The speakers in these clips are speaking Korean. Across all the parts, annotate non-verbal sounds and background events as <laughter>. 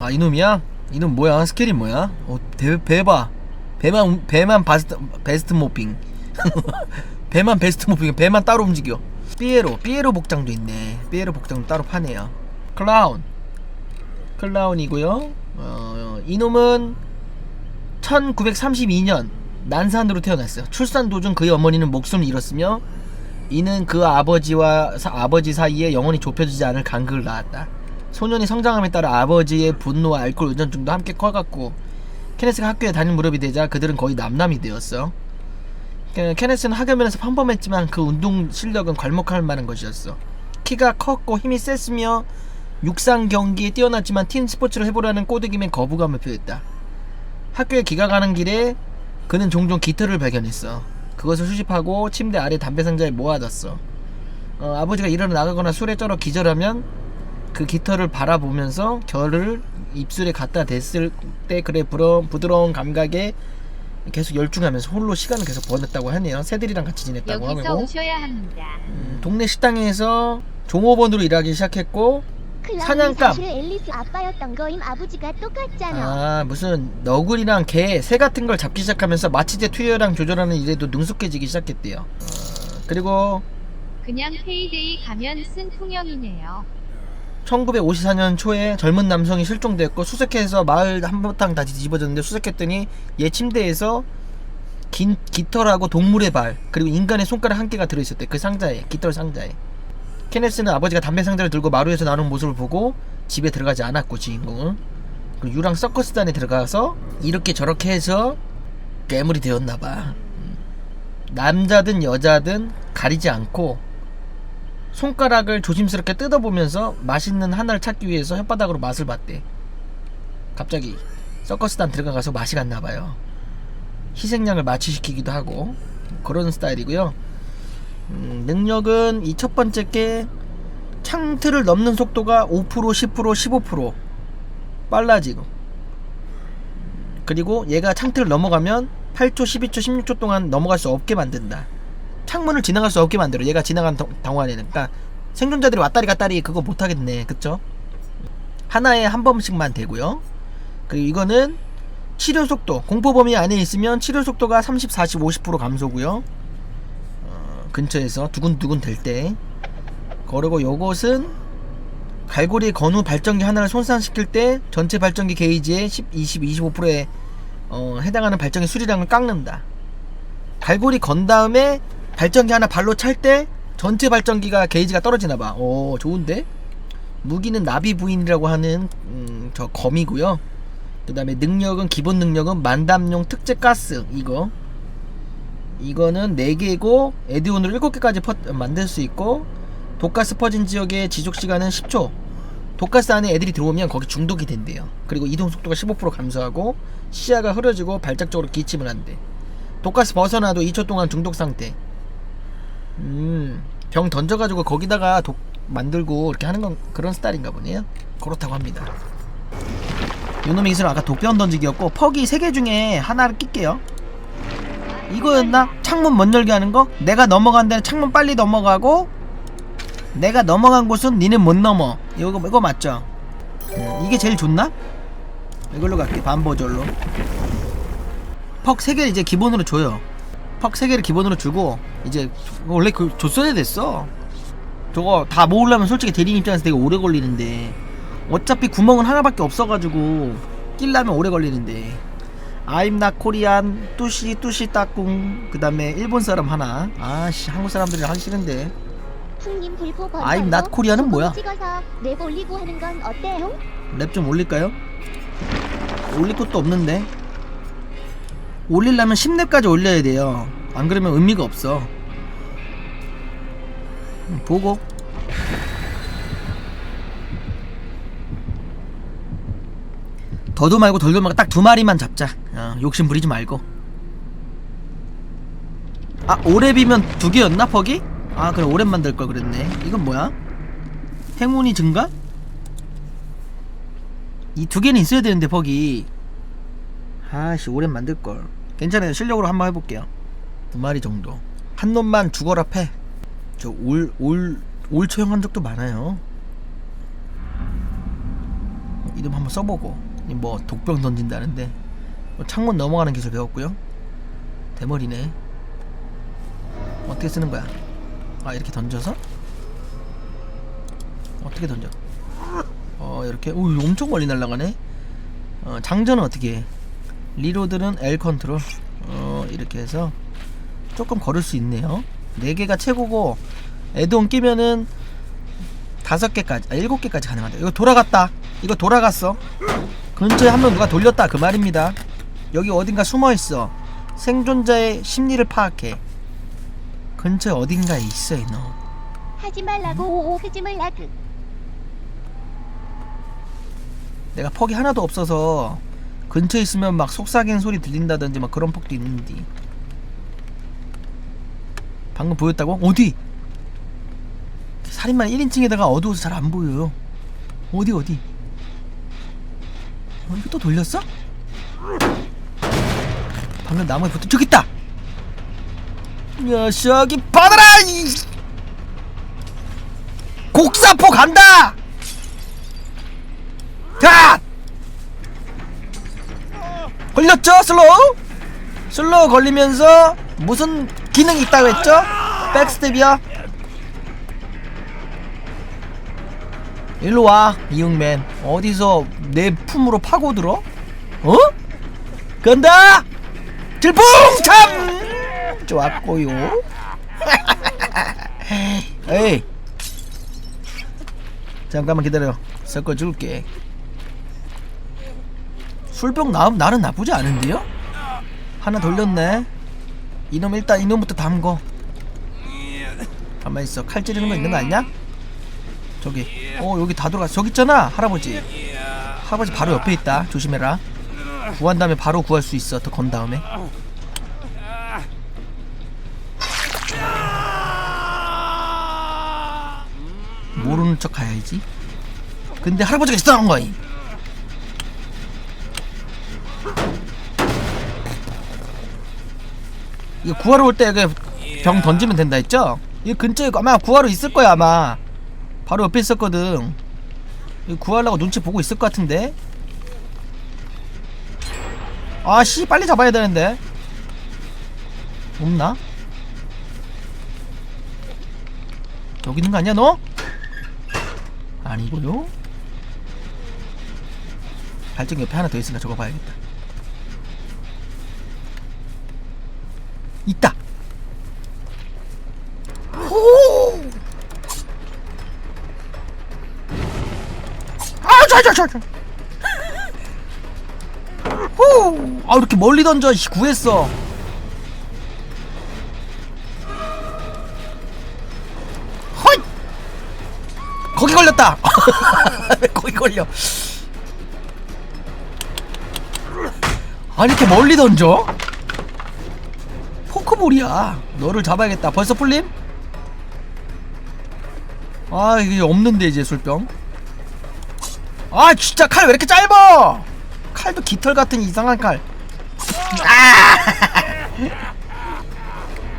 아 이놈이야? 이놈 뭐야? 스킬이 뭐야? 어 배, 배봐 배만 배만 바스트, 베스트 모핑. <laughs> 배만 베스트 모핑 배만 따로 움직여. 삐에로 삐에로 복장도 있네. 삐에로 복장 따로 파네요. 클라운. 클라운이고요. 어, 이놈은 1932년 난산으로 태어났어요. 출산 도중 그의 어머니는 목숨을 잃었으며 이는 그 아버지와 사, 아버지 사이에 영원히 좁혀지지 않을 간극을 낳았다. 소년이 성장함에 따라 아버지의 분노와 알코올 의존증도 함께 커갔고 케네스가 학교에 다닐 무렵이 되자 그들은 거의 남남이 되었어. 그, 케네스는 학교면에서 평범했지만 그 운동 실력은 괄목할 만한 것이었어. 키가 컸고 힘이 셌으며 육상 경기에 뛰어났지만 팀 스포츠를 해보라는 꼬드김에 거부감을 표했다. 학교에 기가가는 길에 그는 종종 깃털을 발견했어. 그것을 수집하고 침대 아래 담배 상자에 모아뒀어. 어, 아버지가 일어나 나가거나 술에 쩔어 기절하면 그 깃털을 바라보면서 결을 입술에 갖다 댔을 때 그래 부러, 부드러운 감각에 계속 열중하면서 홀로 시간을 계속 보냈다고 하네요. 새들이랑 같이 지냈다고 여기서 하고 오셔야 합니다. 음, 동네 식당에서 종업원으로 일하기 시작했고 사냥감. 사실 앨리스 아빠였던 거임 아버지가 똑같잖아. 아 무슨 너구리랑 개, 새 같은 걸 잡기 시작하면서 마취제 투여량 조절하는 일에도 능숙해지기 시작했대요. 어, 그리고 그냥 페이데이 가면 쓴 통영이네요. 1954년 초에 젊은 남성이 실종되었고 수색해서 마을 한바탕 다 뒤집어졌는데 수색했더니 얘 침대에서 긴 깃털하고 동물의 발 그리고 인간의 손가락 한 개가 들어있었대. 그 상자에 깃털 상자에. 케네스는 아버지가 담배 상자를 들고 마루에서 나오는 모습을 보고 집에 들어가지 않았고 주인공은. 그 유랑 서커스단에 들어가서 이렇게 저렇게 해서 괴물이 되었나봐. 남자든 여자든 가리지 않고 손가락을 조심스럽게 뜯어보면서 맛있는 하나를 찾기 위해서 혓바닥으로 맛을 봤대. 갑자기 서커스단 들어가서 맛이 갔나봐요. 희생양을 마취시키기도 하고 그런 스타일이고요. 음, 능력은 이 첫 번째 게 창틀을 넘는 속도가 5%, 10%, 15% 빨라지고 그리고 얘가 창틀을 넘어가면 8초, 12초, 16초 동안 넘어갈 수 없게 만든다. 창문을 지나갈 수 없게 만들어. 얘가 지나간 동- 동안에는. 그러니까 생존자들이 왔다리 갔다리 그거 못 하겠네. 그쵸? 하나에 한 번씩만 되고요. 그리고 이거는 치료 속도. 공포 범위 안에 있으면 치료 속도가 30, 40, 50% 감소고요. 어, 근처에서 두근두근 될 때. 그리고 요것은 갈고리 건후 발전기 하나를 손상시킬 때 전체 발전기 게이지의 10, 20, 25%에 어, 해당하는 발전기 수리량을 깎는다. 갈고리 건 다음에 발전기 하나 발로 찰 때 전체 발전기가 게이지가 떨어지나 봐. 오, 좋은데? 무기는 나비 부인이라고 하는 음, 저 검이고요. 그다음에 능력은 기본 능력은 만담용 특제 가스 이거. 이거는 4개고 에디온으로 7개까지 퍼, 만들 수 있고 독가스 퍼진 지역의 지속 시간은 10초. 독가스 안에 애들이 들어오면 거기 중독이 된대요. 그리고 이동 속도가 15% 감소하고 시야가 흐려지고 발작적으로 기침을 한대. 독가스 벗어나도 2초 동안 중독 상태. 음, 병 던져가지고 거기다가 독 만들고 이렇게 하는 건 그런 스타일인가 보네요. 그렇다고 합니다. 요놈의 기술은 아까 독병 던지기였고 퍽이 3개 중에 하나를 낄게요. 이거였나? 창문 못 열게 하는 거? 내가 넘어간 데는 창문 빨리 넘어가고 내가 넘어간 곳은 니는 못 넘어. 이거 이거 맞죠? 음, 이게 제일 좋나? 이걸로 갈게 반버절로. 퍽 3개 이제 기본으로 줘요. 퍽 3개를 기본으로 주고 이제 원래 그 줬어야 됐어. 저거 다 모으려면 솔직히 대리인 입장에서 되게 오래 걸리는데 어차피 구멍은 하나밖에 없어가지고 끼려면 오래 걸리는데 I'm not Korean 뚜시 뚜시 따꿍 그 다음에 일본 사람 하나 아씨 한국 사람들이랑 하기 싫은데 풍님 불포 번호. I'm not Korean은 뭐야? 찍어서 랩 올리고 하는 건 어때요? 랩 좀 올릴까요? 올릴 것도 없는데 올리려면 10랩까지 올려야 돼요. 안 그러면 의미가 없어. 음, 보고. 더도 말고 덜도 말고 딱 두 마리만 잡자. 어, 욕심 부리지 말고. 아 5랩이면 두 개였나 퍽이? 아 그래 5랩 만들 걸 그랬네. 이건 뭐야? 행운이 증가? 이 두 개는 있어야 되는데 퍽이 아씨 오랜 만들걸 괜찮아요. 실력으로 한번 해볼게요. 두 마리 정도. 한 놈만 죽어라 패 저 올 올 올 처형한 적도 많아요. 이름 한번 써보고. 이뭐 독병 던진다는데. 뭐 창문 넘어가는 기술 배웠고요. 대머리네. 어떻게 쓰는 거야? 아 이렇게 던져서? 어떻게 던져? 어 이렇게. 오 엄청 멀리 날아가네. 어 장전은 어떻게 해 리로드는 L 컨트롤 어 이렇게 해서 조금 걸을 수 있네요. 4개가 최고고 애드온 끼면은 다섯 개까지 아 일곱 개까지 가능하다. 이거 돌아갔다. 이거 돌아갔어. 근처에 한 명 누가 돌렸다. 그 말입니다. 여기 어딘가 숨어있어. 생존자의 심리를 파악해. 근처에 어딘가에 있어 이놈. 하지 말라고 오오 하지 말라고. 내가 퍽이 하나도 없어서 근처에 있으면 막 속삭이는 소리 들린다든지 막 그런 퍽도 있는데 방금 보였다고? 어디? 살인마 1인칭에다가 어두워서 잘 안 보여요. 어디 어디? 어 이거 또 돌렸어? 방금 나무에 붙은 저기 있다! 녀석이 받아라! 이. 곡사포 간다 걸렸죠 슬로우? 슬로우 걸리면서 무슨 기능이 있다고 했죠? 백스텝이야 일로 와 이응맨. 어디서 내 품으로 파고들어? 어? 간다! 질풍참! 좋았고요. <laughs> 에이. 잠깐만 기다려. 섞어줄게 술병 나, 나는 나쁘지 않은데요? 하나 돌렸네. 이놈 일단 이놈부터 담궈. 가만히 있어. 칼 찌르는 거 있는 거 아니냐? 저기. 어 여기 다 들어갔어 저기 있잖아 할아버지. 할아버지 바로 옆에 있다. 조심해라. 구한 다음에 바로 구할 수 있어. 더 건 다음에. 모르는 척 가야지. 근데 할아버지가 있어한 거임 이거 구하러 올때 여기 병 던지면 된다 했죠? 이 근처에 아마 구하러 있을 거야 아마. 바로 옆에 있었거든. 구하려고 눈치 보고 있을 것 같은데? 아씨 빨리 잡아야 되는데. 없나? 여기 있는 거 아니야 너? 아니고요. 발전 옆에 하나 더 있으니까 저거 봐야겠다 아, 자, 자, 자, 자. 호! 아, 이렇게 멀리 던져, 씨, 구했어. 헐! 거기 걸렸다! <laughs> 거기 걸려. 아, 이렇게 멀리 던져? 포크볼이야. 너를 잡아야겠다. 벌써 풀림? 아, 이게 없는데, 이제 술병. 아 진짜 칼 왜 이렇게 짧아? 칼도 깃털 같은 이상한 칼. 아!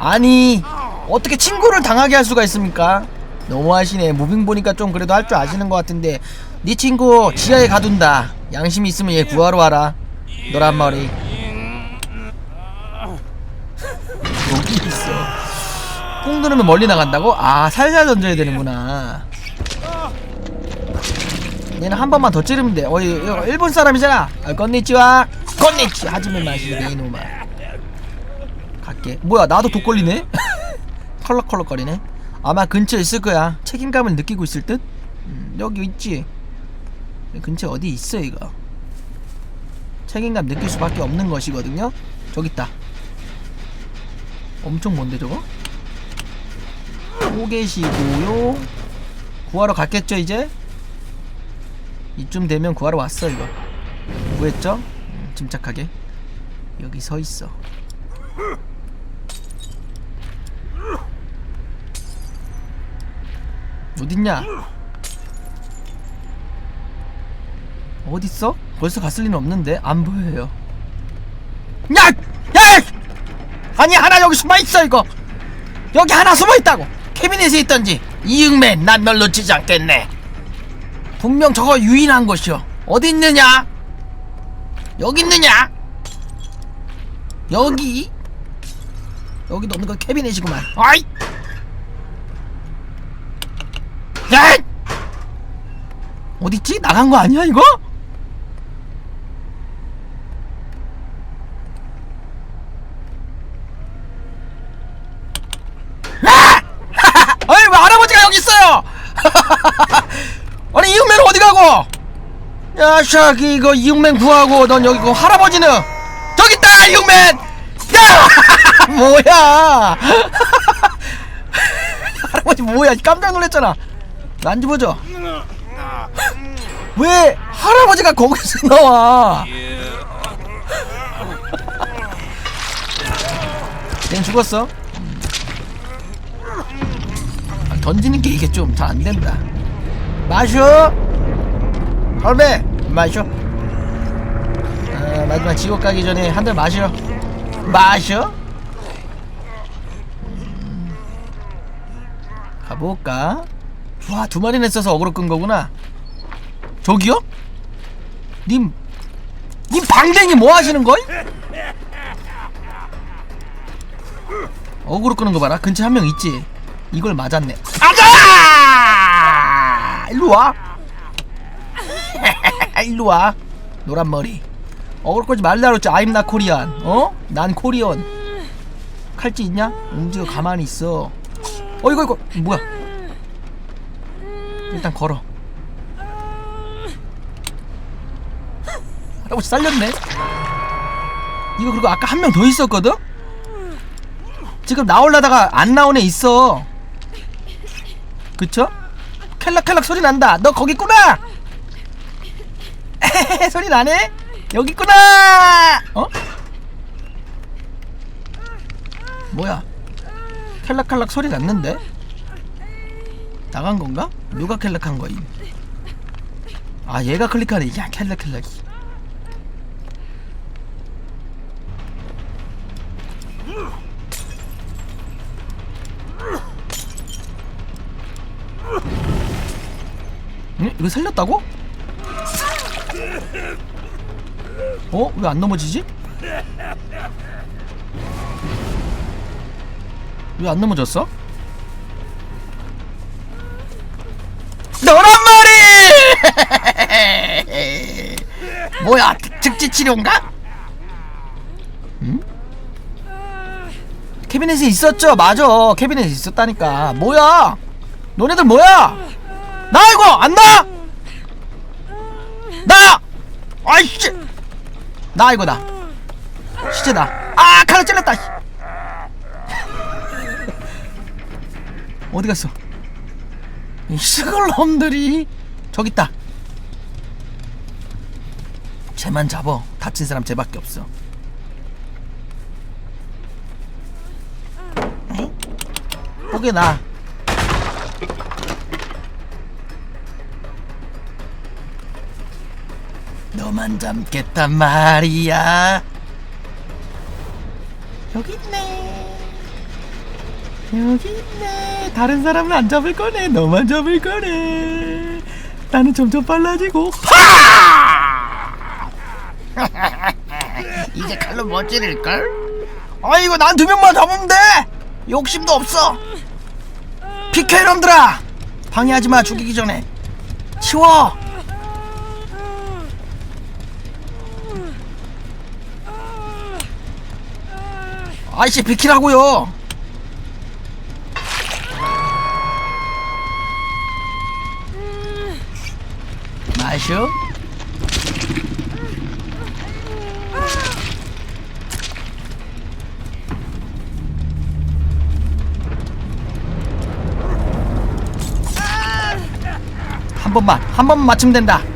<laughs> 아니 어떻게 친구를 당하게 할 수가 있습니까? 너무하시네. 무빙 보니까 좀 그래도 할 줄 아시는 것 같은데. 네 친구 지하에 가둔다. 양심이 있으면 얘 구하러 와라. 노란 머리. 여기 있어. 꾹 누르면 멀리 나간다고? 아 살살 던져야 되는구나 얘는 한 번만 더 찌르면 돼. 어, 이거 일본 사람이잖아. 아, 건니치와 건니치 하지만 마시네 이놈아. 갈게. 뭐야, 나도 독 걸리네. <laughs> 컬럭컬럭거리네. 아마 근처에 있을 거야. 책임감을 느끼고 있을 듯. 음, 여기 있지. 근처에 어디 있어 이거. 책임감 느낄 수밖에 없는 것이거든요. 저기 있다. 엄청 먼데 저거? 오 계시고요. 구하러 갔겠죠 이제? 이쯤 되면 구하러 왔어 이거 구했죠? 음, 침착하게 여기 서 있어 어딨냐? 어딨어? 벌써 갔을 리는 없는데 안 보여요 야! 야! 아니 하나 여기 숨어있어 이거 여기 하나 숨어있다고 캐비넷에 있던지 이응맨 난 널 놓치지 않겠네 분명 저거 유인한 것이요. 어디 있느냐? 여기 있느냐? 여기 여기 넣는 거 캐비넷이구만. 아이! 야! 어딨지? 나간 거 아니야 이거? 아! <laughs> 아니 왜 할아버지가 여기 있어요? <laughs> 아니 이육맨 어디 가고? 야 샤기 이거 이육맨 구하고 넌 여기 있고 할아버지는 저기 있다 이육맨. 야 <laughs> 뭐야? <laughs> 할아버지 뭐야 깜짝 놀랐잖아. 만져보죠. 왜 할아버지가 거기서 나와? 걘 죽었어? 아, 던지는 게 이게 좀 잘 안 된다. 마셔. 할배 마셔. 아, 마지막 지옥 가기 전에 한 잔 마셔. 마셔. 음. 가볼까? 와, 두 마리나 있어서 어그로 끈 거구나. 저기요? 님, 님 방댕이 뭐 하시는 거이? 어그로 끄는 거 봐라. 근처에 한명 있지. 이걸 맞았네. 아자! 일로 와. 일로 와. 노란 머리. 어그로 끌지 말라 그랬지. I'm not Korean. 어? 난 코리언. 칼찌 있냐? 움직여 가만히 있어. 어 이거 이거 뭐야? 일단 걸어. 할아버지 살렸네. 이거 그리고 아까 한 명 더 있었거든? 지금 나올라다가 안애 있어. 그쵸? 켈락켈락 소리 난다. 너 거기 있구나. <laughs> 소리 나네? 여기 있구나. 어? 뭐야? 켈락켈락 소리 났는데? 나간 건가? 누가 켈락한 거임? 아 얘가 클릭하네. 야 켈락켈락이. 응? 이거 살렸다고? 어? 왜 안 넘어지지? 왜 안 넘어졌어? 노란 머리! <laughs> 뭐야? 즉지 치료인가? 응? 캐비넷에 있었죠? 맞아. 캐비넷에 있었다니까. 뭐야? 너네들 뭐야? 나 이거 안 나? 나! 아이씨! 나 이거 나. 시체다. 아 칼을 찔렀다. 씨. 어디 갔어? 이 시골 놈들이 저기 있다. 쟤만 잡어. 다친 사람 쟤밖에 없어. 보게 나. 너만 잡겠단 말이야. 여기 있네. 여기 있네. 다른 사람은 안 잡을 거네. 너만 잡을 거네. 나는 점점 빨라지고. 파! <laughs> 이제 칼로 못 찌를걸? 아이고 난 두 명만 잡으면 돼. 욕심도 없어. 피케 이놈들아. 방해하지 마 죽이기 전에. 치워. 아이씨 비키라고요. 마셔. 한 번만 한 번만 맞추면 된다.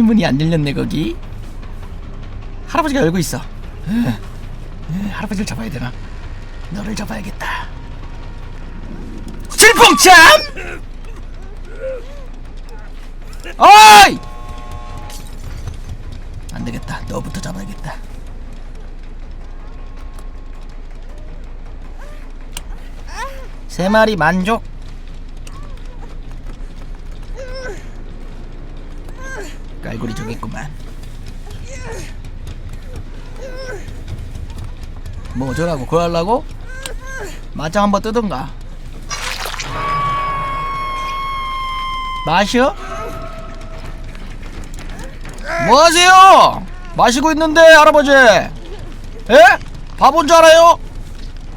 아니 문이 안 열렸네 거기 할아버지가 열고 있어 할아버지를 잡아야 되나 너를 잡아야겠다 질풍참! 어이! 안 되겠다. 너부터 잡아야겠다. 세 마리 만족. 깔고리 저기 있구만. 뭐 어쩌라고 그거 하려고? 맞짱 한번 뜨든가 마셔? 뭐하세요? 마시고 있는데 할아버지 에? 바본 줄 알아요?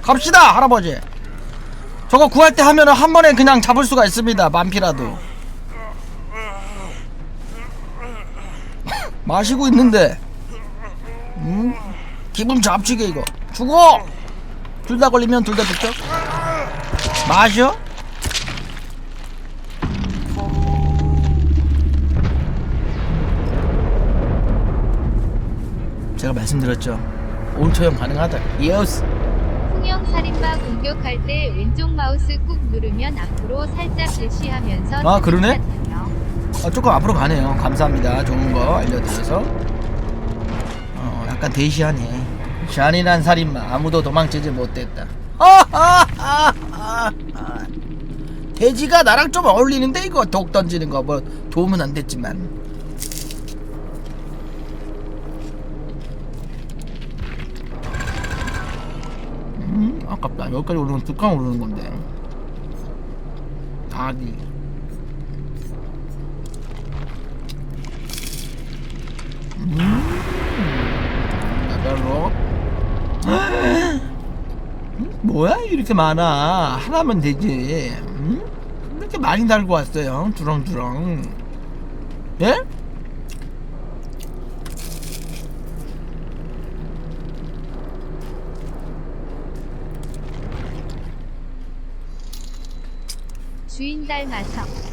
갑시다 할아버지 저거 구할 때 하면은 한 번에 그냥 잡을 수가 있습니다 만피라도 <laughs> 마시고 있는데 음? 기분 잡치게 이거 죽어! 둘 다 걸리면 둘 다 죽죠? 마셔? 제가 말씀드렸죠. 온처형 가능하다. 예스! 풍영 살인마 공격할 때 왼쪽 마우스 꾹 누르면 앞으로 살짝 대시하면서 아, 그러네? 어, 조금 앞으로 가네요. 감사합니다. 좋은 거 알려드려서. 어 약간 대시하네 잔인한 살인마 아무도 도망치지 못했다. <laughs> 돼지가 나랑 좀 어울리는데 이거 독 던지는 거 뭐 도움은 안 됐지만. 음 아깝다. 여기까지 오르면 두칸 오르는 건데. 닭이 뭐야? 이렇게 많아. 하나면 되지. 응? 이렇게 많이 달고 왔어요. 두렁두렁. 예? 주인 닮아서